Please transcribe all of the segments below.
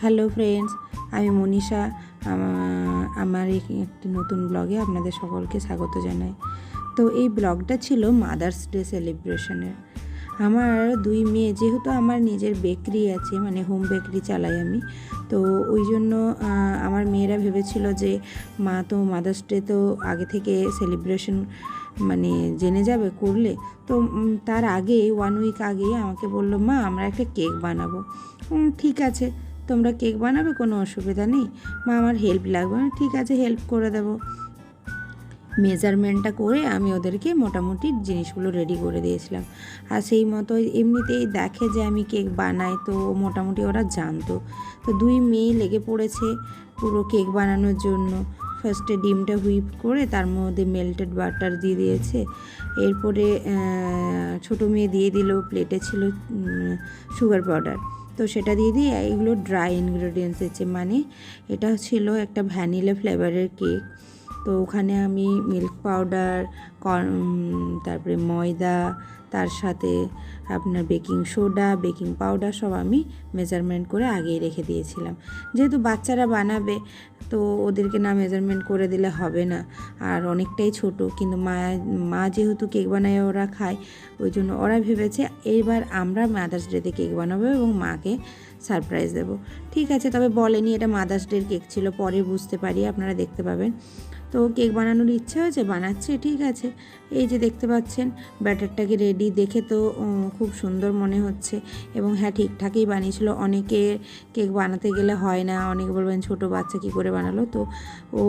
Hello friends আমি মনীষা। আমার এই একটি নতুন ব্লগে আপনাদের সকলকে স্বাগত জানাই। তো এই ব্লগটা ছিল মাদার্স ডে সেলিব্রেশনের আমার দুই মেয়ে, যেহেতু আমার নিজের বেকরি আছে মানে হোম বেকরি চালাই আমি, তো ওই জন্য আমার মেয়েরা ভেবেছিল যে, মা তো মাদার্স ডে তো আগে থেকে সেলিব্রেশন মানে জেনে যাবে, করলে। তো তার আগে ওয়ান উইক আগে আমাকে বলল, মা, আমরা একটা কেক বানাবো। ঠিক আছে। তোমরা কেক বানাবে, কোনো অসুবিধা নেই। মা, আমার হেল্প লাগবে। না ঠিক আছে হেল্প করে দেবো। মেজারমেন্টটা করে আমি ওদেরকে মোটামুটি জিনিসগুলো রেডি করে দিয়েছিলাম। আর সেই মতো এমনিতেই দেখে যে আমি কেক বানাই, তো মোটামুটি ওরা জানতো। তো দুই মেয়ে লেগে পড়েছে পুরো কেক বানানোর জন্য। ফার্স্টে ডিমটা হুইপ করে তার মধ্যে মেল্টেড বাটার দিয়ে দিয়েছে। এরপরে ছোটো মেয়ে দিয়ে দিল প্লেটে ছিল সুগার পাউডার তো সেটা দিয়ে দিই এইগুলো ড্রাই ইনগ্রেডিয়েন্টস দিচ্ছে মানে এটা ছিল একটা ভ্যানিলা ফ্লেভারের কেক তো ওখানে আমি মিল্ক পাউডার তারপরে ময়দা তার সাথে আপনার বেকিং সোডা, বেকিং পাউডার সব আমি মেজারমেন্ট করে আগেই রেখে দিয়েছিলাম। যেহেতু বাচ্চারা বানাবে, তো ওদেরকে না মেজারমেন্ট করে দিলে হবে না। আর অনেকটাই ছোট, কিন্তু মা মা যেহেতু কেক বানায় ওরা খায়, ওই জন্য ওরা ভেবেছে এইবার আমরা মাদার্স ডেতে কেক বানাবো এবং মাকে সারপ্রাইজ দেবো। ঠিক আছে, তবে বলেনি এটা মাদার্স ডের কেক ছিল, পরে বুঝতে পারি, আপনারা দেখতে পাবেন। তো কেক বানানোর ইচ্ছা হয়েছে, বানাচ্ছে, ঠিক আছে। এই যে দেখতে পাচ্ছেন, ব্যাটারটাকে রেডি দেখে তো খুব সুন্দর মনে হচ্ছে। এবং হ্যাঁ ঠিকঠাকই বানিয়েছিল। অনেকে কেক বানাতে গেলে হয় না, অনেকে বলবেন ছোট বাচ্চা কী করে বানালো? তো ও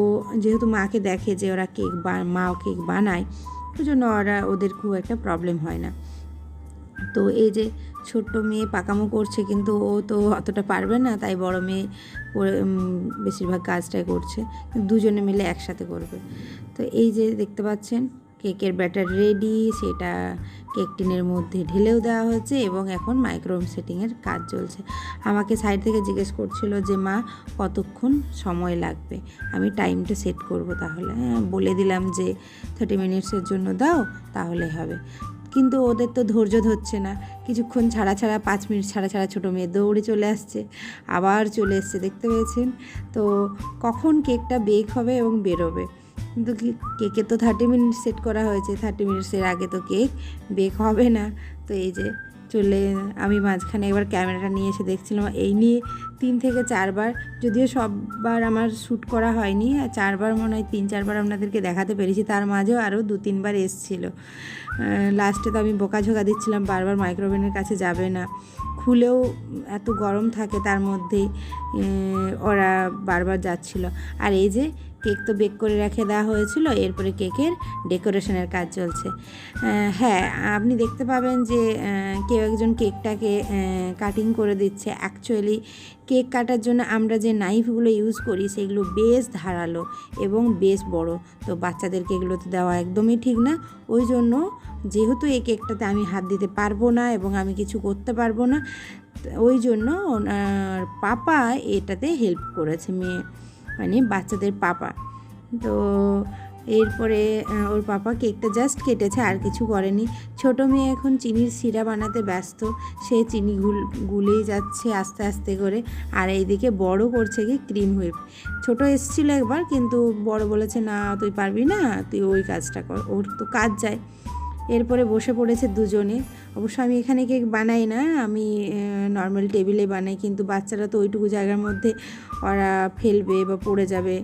যেহেতু মাকে দেখে যে ওরা কেক মা কেক বানায়, ওই জন্য ওরা, ওদের খুব একটা প্রবলেম হয় না। তো এই যে ছোট্ট মেয়ে পাকামো করছে, কিন্তু ও তো অতটা পারবে না, তাই বড় মেয়ে করে- বেশিরভাগ কাজটাই করছে দুজনে মিলে একসাথে করবে। তো এই যে দেখতে পাচ্ছেন, কেকের ব্যাটার রেডি, সেটা কেক টিনের মধ্যে ঢেলেও দেওয়া হয়েছে এবং এখন মাইক্রোওয়েভ সেটিংয়ের কাজ চলছে। আমাকে সাইড থেকে জিজ্ঞেস করছিল যে, মা, কতক্ষণ সময় লাগবে? আমি টাইমটা সেট করব তাহলে। হ্যাঁ বলে দিলাম যে, থার্টি মিনিটসের জন্য দাও তাহলে হবে। কিন্তু ওদের তো ধৈর্য ধরছে না। কিছুক্ষণ ছাড়া ছাড়া, পাঁচ মিনিট ছাড়া ছাড়া ছোটো মেয়ে দৌড়ে চলে আসছে, আবার চলে এসছে, দেখতে পেয়েছেন? তো কখন কেকটা বেক হবে এবং বেরোবে? কিন্তু কেকে তো থার্টি মিনিট সেট করা হয়েছে থার্টি মিনিটসের আগে তো কেক বেক হবে না। তো এই যে চলে আমি মাঝখানে একবার ক্যামেরাটা নিয়ে এসে দেখছিলাম। এই নিয়ে তিন থেকে চারবার, যদিও সববার আমার শ্যুট করা হয়নি, আর চারবার মনে হয় তিন, চারবার আপনাদেরকে দেখাতে পেরেছি। তার মাঝেও আরও দু, তিনবার এসছিল। লাস্টে তো আমি বোকাঝোকা দিচ্ছিলাম, বারবার মাইক্রোওভেনের কাছে যাবে না। খুলেও এত গরম থাকে তার মধ্যে ওরা বারবার যাচ্ছিল। আর এই যে কেক তো বেক করে রেখে দেওয়া হয়েছিল, এরপরে কেকের ডেকোরেশনের কাজ চলছে। হ্যাঁ আপনি দেখতে পাবেন যে কেউ একজন কেকটাকে কাটিং করে দিচ্ছে। অ্যাকচুয়ালি কেক কাটার জন্য আমরা যে নাইফগুলো ইউজ করি, সেগুলো বেশ ধারালো এবং বেশ বড়। তো বাচ্চাদেরকে এগুলোতে দেওয়া একদমই ঠিক না। ওই জন্য যেহেতু এই কেকটাতে আমি হাত দিতে পারব না এবং আমি কিছু করতে পারব না ওই জন্য ওনার পাপা এটাতে হেল্প করেছে মেয়ে। মানে বাচ্চাদের পাপা। তো এরপরে ওর পাপা কেকটা জাস্ট কেটেছে, আর কিছু করেনি। ছোট মেয়ে এখন চিনির সিরা বানাতে ব্যস্ত। সে চিনি গুল, গুলেই যাচ্ছে আস্তে আস্তে করে। আর এইদিকে বড় করছে কি, ক্রিম হুইপ। ছোট এসেছিল একবার, কিন্তু বড় বলেছে, না, তুই পারবি না, তুই ওই কাজটা কর। ওর তো কাজ যায়। এরপরে বসে পড়েছে দুজনে। অবশ্য আমি এখানে কেক বানাই না, আমি নর্মাল টেবিলে বানাই, কিন্তু বাচ্চারা তো ওইটুকু জায়গার মধ্যে ওরা ফেলবে বা পড়ে যাবে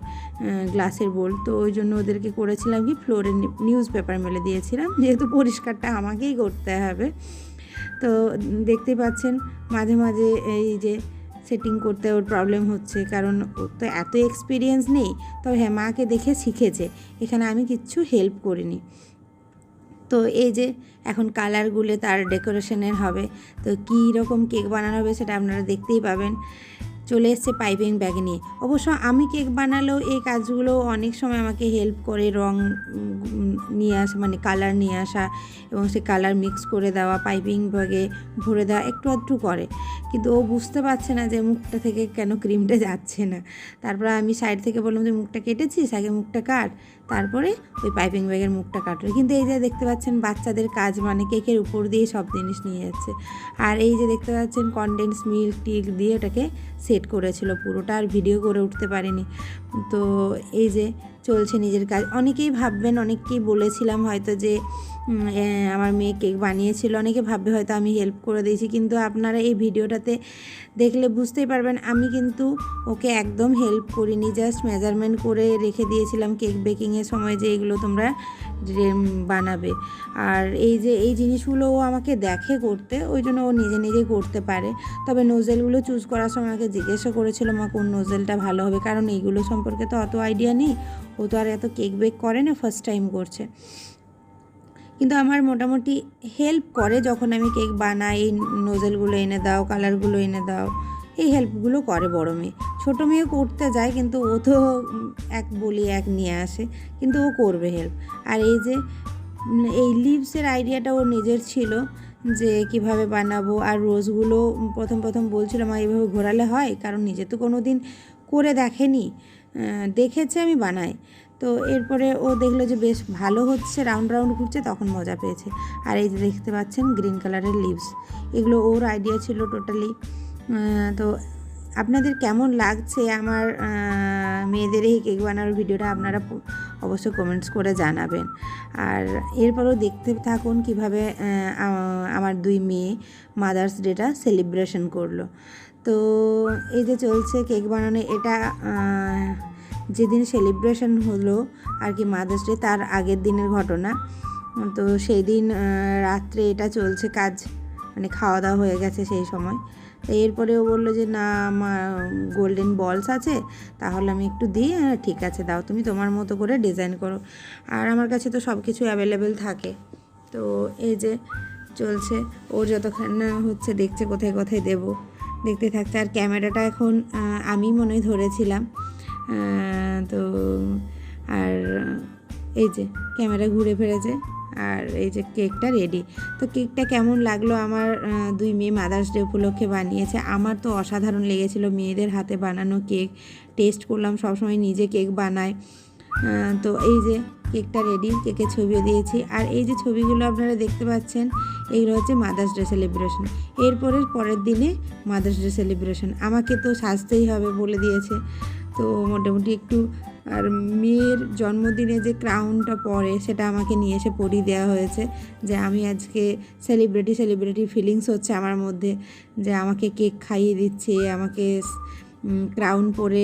গ্লাসের বোল তো ওই জন্য ওদেরকে করেছিলাম কি ফ্লোরে নিউজ পেপার মেলে দিয়েছিলাম। যেহেতু পরিষ্কারটা আমাকেই করতে হবে। তো দেখতেই পাচ্ছেন, মাঝে মাঝে এই যে সেটিং করতে ওর প্রবলেম হচ্ছে, কারণ ওর তো এত এক্সপিরিয়েন্স নেই। তবে হ্যাঁ মাকে দেখে শিখেছে, এখানে আমি কিচ্ছু হেল্প করিনি। তো এই যে এখন কালারগুলো তার ডেকোরেশনের হবে, তো কী রকম কেক বানানো হবে সেটা আপনারা দেখতেই পাবেন। চলে এসছে পাইপিং ব্যাগ নিয়ে। অবশ্য আমি কেক বানালেও এই কাজগুলো অনেক সময় আমাকে হেল্প করে রং নিয়ে আসা মানে কালার নিয়ে আসা এবং সে কালার মিক্স করে দেওয়া, পাইপিং ব্যাগে ভরে দেওয়া একটু আধটু করে। কিন্তু ও বুঝতে পারছে না যে মুখটা থেকে কেন ক্রিমটা যাচ্ছে না। তারপর আমি সাইড থেকে বললাম যে, মুখটা কেটেছিস? আগে মুখটা কাট। তারপরে ওই পাইপিং ব্যাগের মুখটা কাটলো। কিন্তু এই যে দেখতে পাচ্ছেন বাচ্চাদের কাজ মানে কেকের উপর দিয়ে সব জিনিস নিয়ে যাচ্ছে। আর এই যে দেখতে পাচ্ছেন কনডেন্স মিল্ক টিক দিয়ে ওটাকে সেট করেছিল পুরোটা, আর ভিডিও করে উঠতে পারেনি। তো এই যে চলছে নিজের কাজ। অনেকেই ভাববেন, অনেককেই বলেছিলাম হয়তো যে আমার মেয়ে কেক বানিয়েছিল। অনেকে ভাববে হয়তো আমি হেল্প করে দিয়েছি, কিন্তু আপনারা এই ভিডিওটাতে দেখলে বুঝতেই পারবেন, আমি কিন্তু ওকে একদম হেল্প করিনি। জাস্ট মেজারমেন্ট করে রেখে দিয়েছিলাম কেক বেকিংয়ের সময় যে এগুলো তোমরা বানাবে। আর এই যে, এই জিনিসগুলো ও আমাকে দেখে করতে, ওই জন্য ও নিজে নিজেই করতে পারে। তবে নোজেলগুলো চুজ করার সময় আমাকে জিজ্ঞাসা করেছিল, মা, কোন নোজেলটা ভালো হবে? কারণ এইগুলো সম্পর্কে তো অত আইডিয়া নেই। ও তো আর এত কেক বেক করে না ফার্স্ট টাইম করছে। কিন্তু আমার মোটামুটি হেল্প করে যখন আমি কেক বানাই, এই নোজেলগুলো এনে দাও কালারগুলো এনে দাও, এই হেল্পগুলো করে বড় মেয়ে। ছোটো মেয়ে করতে যায়, কিন্তু ও তো এক বলি এক নিয়ে আসে, কিন্তু ও করবে হেল্প আর এই যে এই লিভসের আইডিয়াটা ওর নিজের ছিল, যে কীভাবে বানাবো, আর রোজগুলো প্রথম প্রথম বলছিলাম মা এইভাবে ঘোরালে হয়? কারণ নিজে তো কোনো দিন করে দেখেনি। দেখেছে আমি বানাই। তো এরপরে ও দেখল যে বেশ ভালো হচ্ছে রাউন্ড রাউন্ড ঘুরছে, তখন মজা পেয়েছে। আর এই যে দেখতে পাচ্ছেন গ্রিন কালারের লিভস এগুলো ওর আইডিয়া ছিল টোটালি তো আপনাদের কেমন লাগছে আমার মেয়েদের এই কেক বানানোর ভিডিওটা আপনারা অবশ্যই কমেন্টস করে জানাবেন। আর এরপরও দেখতে থাকুন কীভাবে আমার দুই মেয়ে মাদার্স ডেটা সেলিব্রেশন করল। তো এই যে চলছে কেক বানানো, এটা যেদিন সেলিব্রেশন হলো আর কি মাদার্স ডে তার আগের দিনের ঘটনা। তো সেই দিন রাত্রে এটা চলছে কাজ মানে খাওয়া দাওয়া হয়ে গেছে সেই সময়। তো ও বলল যে, না, আমার গোল্ডেন বলস আছে, তাহলে আমি একটু দিই ঠিক আছে, দাও, তুমি তোমার মতো করে ডিজাইন করো। আর আমার কাছে তো সব কিছু অ্যাভেলেবেল থাকে। তো এই যে চলছে, ও যতক্ষণ না হচ্ছে দেখছে কোথায় কোথায় দেবো। দেখতে থাকছে, আর ক্যামেরাটা এখন আমি মনে ধরেছিলাম। তো আর এই যে ক্যামেরা ঘুরে ফিরেছে আর এই যে কেকটা রেডি তো কেকটা কেমন লাগল আমার দুই মেয়ে মাদার্স ডে উপলক্ষে বানিয়েছে। আমার তো অসাধারণ লেগেছিল মেয়েদের হাতে বানানো কেক। টেস্ট করলাম, সবসময় নিজে কেক বানায়। তো এই যে কেকটা রেডি কেকের ছবিও দিয়েছি। আর এই যে ছবিগুলো আপনারা দেখতে পাচ্ছেন, এইগুলো হচ্ছে মাদার্স ডে সেলিব্রেশন এরপরে পরের দিনে মাদার্স ডে সেলিব্রেশন আমাকে তো সাজতেই হবে বলে দিয়েছে। তো মোটামুটি একটু, আর মেয়ের জন্মদিনে যে ক্রাউনটা পরে সেটা আমাকে নিয়ে এসে পরিয়ে দেওয়া হয়েছে যে আমি আজকে সেলিব্রিটি সেলিব্রিটি ফিলিংস হচ্ছে আমার মধ্যে। যে আমাকে কেক খাইয়ে দিচ্ছে, আমাকে ক্রাউন পরে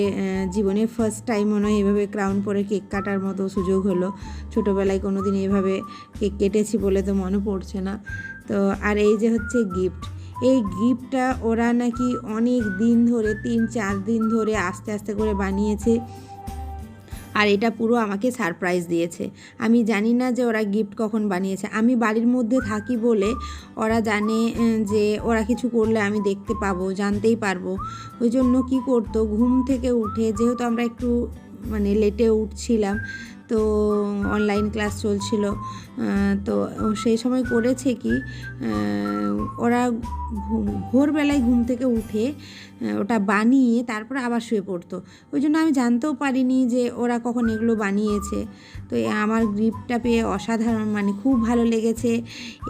জীবনে ফার্স্ট টাইম মনে হয় এভাবে ক্রাউন পরে কেক কাটার মতো সুযোগ হলো। ছোটোবেলায় কোনো দিন এভাবে কেক কেটেছি বলে তো মনে পড়ছে না। তো, আর এই যে হচ্ছে গিফট এই গিফটটা ওরা নাকি অনেক দিন ধরে, তিন চার দিন ধরে আস্তে আস্তে করে বানিয়েছে। আর এটা পুরো আমাকে সারপ্রাইজ দিয়েছে। আমি জানি না যে ওরা গিফট কখন বানিয়েছে। আমি বাড়ির মধ্যে থাকি বলে ওরা জানে যে ওরা কিছু করলে আমি দেখতে পাবো, জানতেই পারব। ওই জন্য কী করতো, ঘুম থেকে উঠে, যেহেতু আমরা একটু মানে লেটে উঠছিলাম তো অনলাইন ক্লাস চলছিল। তো সেই সময় করেছে কি ওরা ভোরবেলায় ঘুম থেকে উঠে ওটা বানিয়ে তারপর আবার শুয়ে পড়তো। ওই জন্য আমি জানতেও পারিনি যে ওরা কখন এগুলো বানিয়েছে। তো আমার গ্রিপটা পেয়ে অসাধারণ মানে খুব ভালো লেগেছে।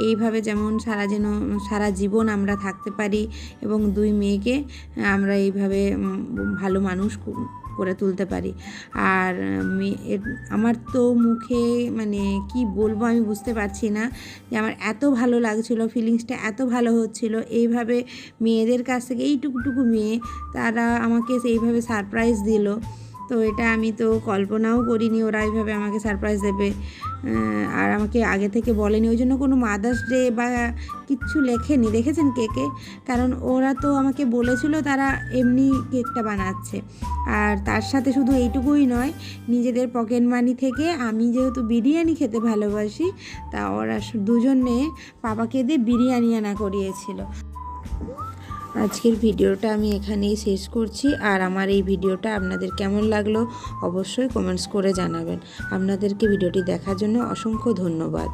এইভাবে যেমন সারা যেন, সারা জীবন আমরা থাকতে পারি এবং দুই মেয়েকে আমরা এইভাবে ভালো মানুষ করে তুলতে পারি। আর আমার তো মুখে মানে কি বলব আমি বুঝতে পারছি না যে আমার এত ভালো লাগছিল ফিলিংসটা এত ভালো হচ্ছিল। এইভাবে মেয়েদের কাছ থেকে এইটুকুটুকু মেয়ে, তারা আমাকে সেইভাবে সারপ্রাইজ দিল। তো এটা আমি তো কল্পনাও করিনি, ওরা এইভাবে আমাকে সারপ্রাইজ দেবে। আর আমাকে আগে থেকে বলেনি, ওই জন্য কোনো মাদার্স ডে বা কিচ্ছু লেখেনি। দেখেছেন কেকে কারণ ওরা তো আমাকে বলেছিল তারা এমনি কেকটা বানাচ্ছে। আর তার সাথে শুধু এইটুকুই নয়, নিজেদের পকেট মানি থেকে আমি যেহেতু বিরিয়ানি খেতে ভালোবাসি, তা ওরা দুজনে পাপাকে দিয়ে বিরিয়ানি আনা করিয়েছিল। আজকের ভিডিওটা আমি এখানেই শেষ করছি। আর আমার এই ভিডিওটা আপনাদের কেমন লাগল অবশ্যই কমেন্টস করে জানাবেন। আপনাদেরকে ভিডিওটি দেখার জন্য অসংখ্য ধন্যবাদ।